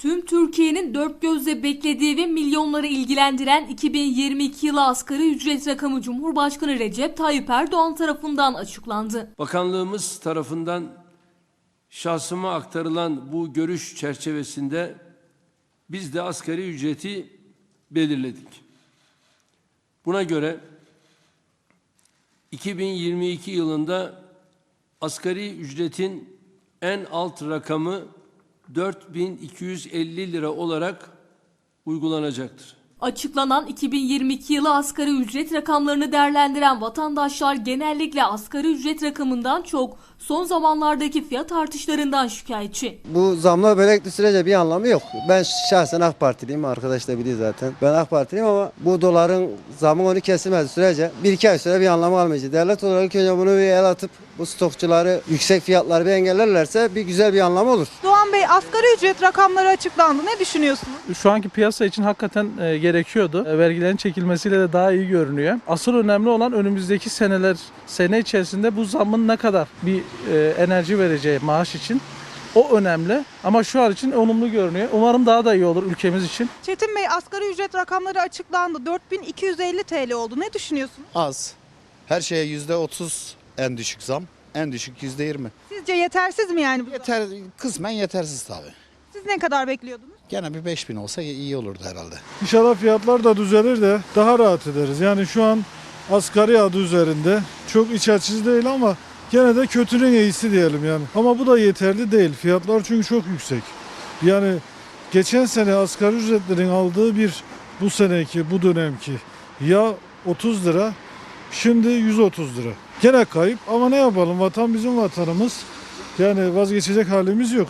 Tüm Türkiye'nin dört gözle beklediği ve milyonları ilgilendiren 2022 yılı asgari ücret rakamı Cumhurbaşkanı Recep Tayyip Erdoğan tarafından açıklandı. Bakanlığımız tarafından şahsıma aktarılan bu görüş çerçevesinde biz de asgari ücreti belirledik. Buna göre 2022 yılında asgari ücretin en alt rakamı 4250 lira olarak uygulanacaktır. Açıklanan 2022 yılı asgari ücret rakamlarını değerlendiren vatandaşlar genellikle asgari ücret rakamından çok son zamanlardaki fiyat artışlarından şikayetçi. Bu zamlar böyle gittiği sürece bir anlamı yok. Ben şahsen AK Partiliyim. Arkadaş da biliyor zaten. Ben AK Partiliyim ama bu doların zamı onu kesilmedi sürece bir iki ay sonra bir anlamı kalmayacak. Devlet olarak önce bunu bir el atıp bu stokçuları yüksek fiyatları bir engellerlerse bir güzel bir anlamı olur. Asgari ücret rakamları açıklandı. Ne düşünüyorsunuz? Şu anki piyasa için hakikaten e, gerekiyordu. E, vergilerin çekilmesiyle de daha iyi görünüyor. Asıl önemli olan önümüzdeki seneler, sene içerisinde bu zammın ne kadar bir e, enerji vereceği maaş için. O önemli ama şu an için olumlu görünüyor. Umarım daha da iyi olur ülkemiz için. Çetin Bey asgari ücret rakamları açıklandı. 4250 TL oldu. Ne düşünüyorsunuz? Az. Her şeye yüzde otuz en düşük zam. En düşük yüzde yirmi. Sizce yetersiz mi yani bu? Yeter, kısmen yetersiz tabii. Siz ne kadar bekliyordunuz? Gene bir 5000 olsa iyi olurdu herhalde. İnşallah fiyatlar da düzelir de daha rahat ederiz. Yani şu an asgari adı üzerinde çok iç açıcı değil ama gene de kötünün iyisi diyelim yani. Ama bu da yeterli değil. Fiyatlar çünkü çok yüksek. Yani geçen sene asgari ücretlerin aldığı bir bu seneki, bu dönemki ya 30 lira, şimdi 130 lira. Gene kayıp ama ne yapalım vatan bizim vatanımız. Yani vazgeçecek halimiz yok.